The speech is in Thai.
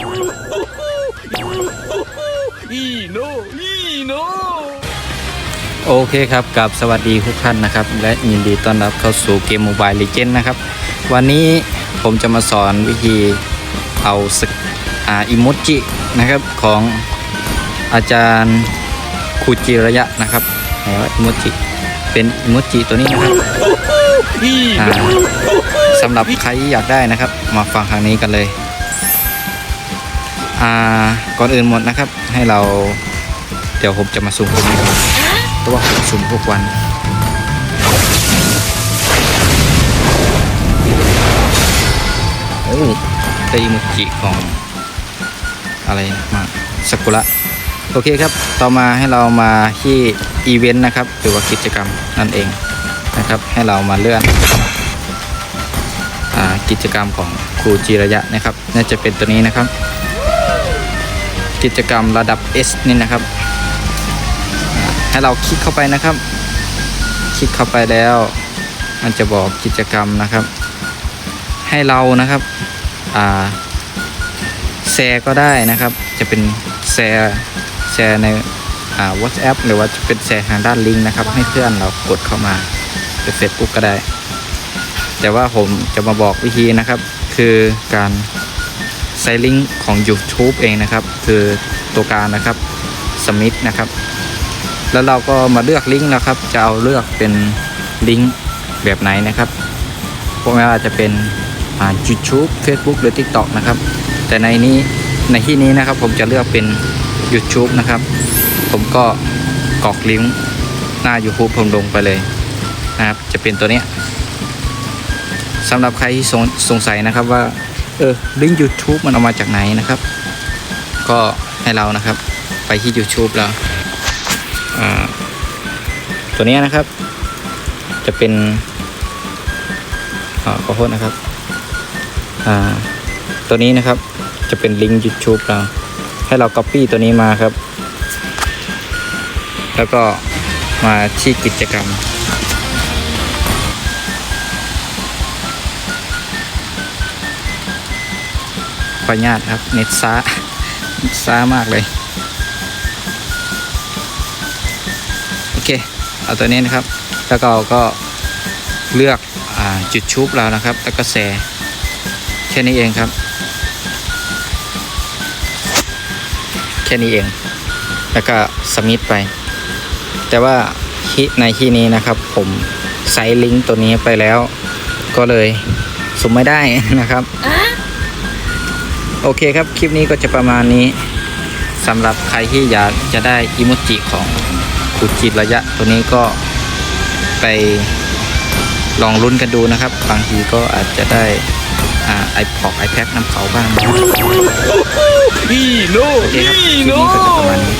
อีโนอีโนโอเคครับกับสวัสดีทุกท่านนะครับ และยินดีต้อนรับเข้าสู่เกม Mobile Legend นะครับ วันนี้ผมจะมาสอนวิธีเอาสอาอิโมจินะครับของอาจารย์คูจิระยะนะครับอิโมจิเป็นอิโมจิตัวนี้นะครับสำหรับใครอยากได้นะครับ มาฟังทางนี้กันเลย ก่อนอื่นหมดนะครับ ให้เราเดี๋ยวผมจะมาซูมตรงนี้เพราะว่าผมซูมทุกวันโอ้ได้อิโมจิของอะไรมาสกุระโอเคครับ ต่อมาให้เรามาที่อีเวนต์นะครับ หรือว่ากิจกรรมนั่นเองนะครับ ให้เรามาเลื่อนอกิจกรรมของครูจิระยะนะครับ น่าจะเป็นตัวนี้นะครับ กิจกรรมระดับ S นี่นะครับ ให้เราคลิกเข้าไปนะครับ คลิกเข้าไปแล้ว มันจะบอกกิจกรรมนะครับ ให้เรานะครับอ่าแชร์ก็ได้นะครับ จะเป็นแชร์แชร์ในอ่า WhatsApp หรือว่าจะเป็นแชร์ทางด้านลิงก์นะครับ ให้เพื่อนเรากดเข้ามาเป็น Facebook ก็ได้ แต่ว่าผมจะมาบอกวิธีนะครับ คือการ ใส่ลิงก์ของ YouTube เองนะครับ คือตัวการนะครับสมิธนะครับ แล้วเราก็มาเลือกลิงก์นะครับ จะเอาเลือกเป็นลิงก์แบบไหนนะครับพวกไม่ว่าจะเป็นอ่า YouTube Facebook หรือ TikTok นะครับ แต่ในนี้ในที่นี้นะครับผมจะเลือกเป็น YouTube นะครับ ผมก็กรอกลิงก์หน้า YouTube ผมลงไปเลยนะครับ จะเป็นตัวเนี้ยสำหรับใครที่สงสงสัยนะครับว่า เออลิงก์ YouTube มันเอามาจากไหนนะครับ ก็ให้เรานะครับ ไปที่ YouTube แล้วอ่าตัวนี้นะครับ จะเป็นอขอโทษนะครับตัวนี้นะครับจะเป็นลิงก์ YouTube เรา ให้เรา Copy ตัวนี้มาครับ แล้วก็มาที่กิจกรรม ขออนุญาตครับเน็ตช้าเน็ตช้ามากเลย โอเค เอาตัวนี้นะครับ แล้วเราก็เลือกอจุดชูบเรานะครับ แล้วก็แชร์แค่นี้เองครับ แค่นี้เอง แล้วก็สมิธไป แต่ว่าในที่นี้นะครับ ผมใส่ลิงก์ตัวนี้ไปแล้ว ก็เลยสุ่มไม่ได้นะครับ โอเคครับ คลิปนี้ก็จะประมาณนี้สำหรับใครที่อยากจะได้อิโมจิของขูดจิตระยะ ตัวนี้ก็ไปลองรุ่นกันดูนะครับ บางทีก็อาจจะได้ไอพอกไอแพ็คนำเขาบ้างโอเคครับคลิปนี้ก็จะประมาณนี้